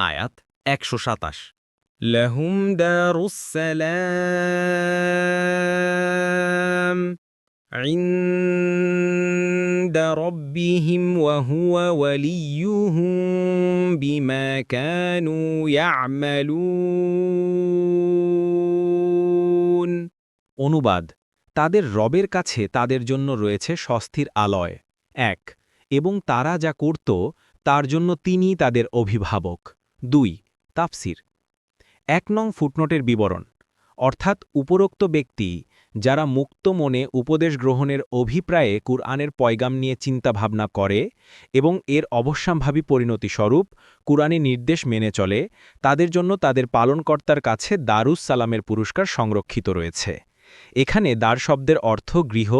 আয়াত একশো সাতাশ لهم دار السلام عند ربهم وهو وليهم بما كانوا يعملون অনুবাদ তাদের রবের কাছে তাদের জন্য রয়েছে স্বস্তির আলয় এক এবং তারা যা করত তার জন্য তিনি তাদের অভিভাবক দুই, তাফসির। এক নং ফুটনোটের বিবরণ, অর্থাৎ উপরোক্ত ব্যক্তি যারা মুক্ত মনে উপদেশ গ্রহণের অভিপ্রায়ে কুরআনের পয়গাম নিয়ে চিন্তাভাবনা করে এবং এর অবশ্যম্ভাবী পরিণতি স্বরূপ কুরআনে নির্দেশ মেনে চলে, তাদের জন্য তাদের পালনকর্তার কাছে দারুস সালামের পুরস্কার সংরক্ষিত রয়েছে। এখানে দার শব্দের অর্থ গৃহ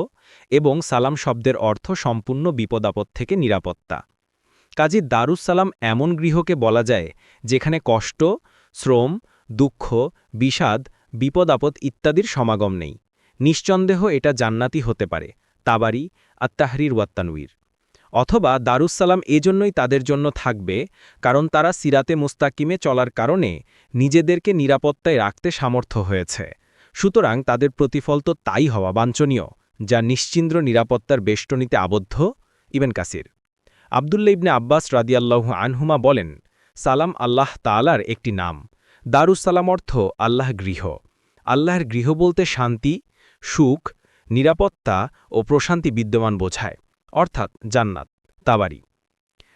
এবং সালাম শব্দের অর্থ সম্পূর্ণ বিপদাপদ থেকে নিরাপত্তা। কাজী দারুসালাম এমন গৃহকে বলা যায় যেখানে কষ্ট, শ্রম, দুঃখ, বিষাদ বিপদাপদ ইত্যাদির সমাগম নেই। নিঃসন্দেহ এটা জান্নাতি হতে পারে, তাবারি আত্মাহরির ওয়াত্তানুইর অথবা দারুসালাম এজন্যই তাদের জন্য থাকবে কারণ তারা সিরাতে মুস্তাকিমে চলার কারণে নিজেদেরকে নিরাপত্তায় রাখতে সামর্থ্য হয়েছে। সুতরাং তাদের প্রতিফল তো তাই হওয়া বাঞ্ছনীয়, যা নিশ্চিন্দ্র নিরাপত্তার বেষ্টনীতে আবদ্ধ। ইবেন কাসির আবদুল্লা ইবনে আব্বাস রাদিয়াল্লাহ আনহুমা বলেন, সালাম আল্লাহ তালার একটি নাম। দারুসালাম অর্থ আল্লাহ গৃহ। আল্লাহর গৃহ বলতে শান্তি, সুখ, নিরাপত্তা ও প্রশান্তি বিদ্যমান বোঝায়, অর্থাৎ জান্নাত, তাবারি।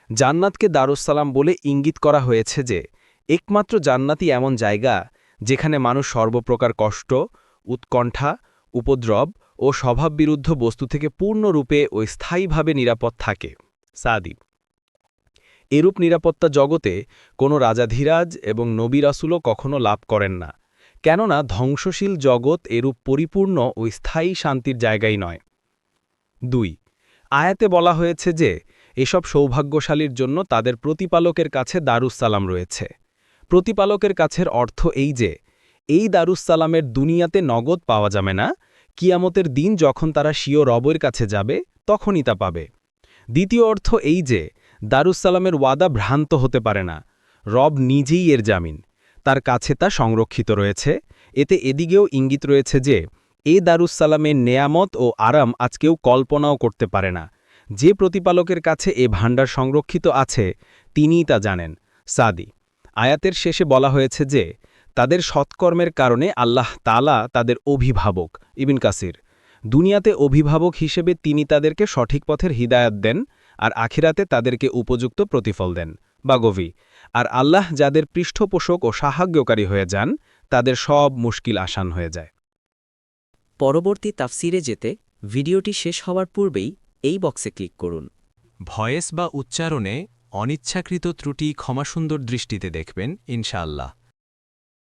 জান্নাতকে দারুসালাম বলে ইঙ্গিত করা হয়েছে যে, একমাত্র জান্নাতই এমন জায়গা যেখানে মানুষ সর্বপ্রকার কষ্ট, উৎকণ্ঠা, উপদ্রব ও স্বভাববিরুদ্ধ বস্তু থেকে পূর্ণরূপে ও স্থায়ীভাবে নিরাপদ থাকে। সাদি এরূপ নিরাপত্তা জগতে কোনো রাজাধীরাজ এবং নবীরাসুলও কখনো লাভ করেন না, কেননা ধ্বংসশীল জগৎ এরূপ পরিপূর্ণ ও স্থায়ী শান্তির জায়গাই নয়। দুই, আয়াতে বলা হয়েছে যে, এসব সৌভাগ্যশালীর জন্য তাদের প্রতিপালকের কাছে দারুসালাম রয়েছে। প্রতিপালকের কাছের অর্থ এই যে, এই দারুসালামের দুনিয়াতে নগদ পাওয়া যাবে না, কিয়ামতের দিন যখন তারা স্বীয় রবের কাছে যাবে, তখনই তা পাবে। দ্বিতীয় অর্থ এই যে দারুসালামের ওয়াদা ভ্রান্ত হতে পারে না। রব নিজেই এর জামিন। তার কাছে তা সংরক্ষিত রয়েছে। এতে এদিকেও ইঙ্গিত রয়েছে যে, এ দারুসালামের নেয়ামত ও আরাম আজ কেউ কল্পনাও করতে পারে না। যে প্রতিপালকের কাছে এ ভাণ্ডার সংরক্ষিত আছে, তিনিই তা জানেন। সাদি। আয়াতের শেষে বলা হয়েছে যে, তাদের সৎকর্মের কারণে আল্লাহ তালা তাদের অভিভাবক। ইবিন কাসির। দুনিয়াতে অভিভাবক হিসেবে তিনি তাদেরকে সঠিক পথের হিদায়াত দেন আর আখিরাতে তাদেরকে উপযুক্ত প্রতিফল দেন। বা গভি আর আল্লাহ যাদের পৃষ্ঠপোষক ও সাহায্যকারী হয়ে যান তাদের সব মুশকিল আসান হয়ে যায়। পরবর্তী তাফসিরে যেতে ভিডিওটি শেষ হওয়ার পূর্বেই এই বক্সে ক্লিক করুন। ভয়েস বা উচ্চারণে অনিচ্ছাকৃত ত্রুটি ক্ষমাসুন্দর দৃষ্টিতে দেখবেন ইনশাআল্লাহ।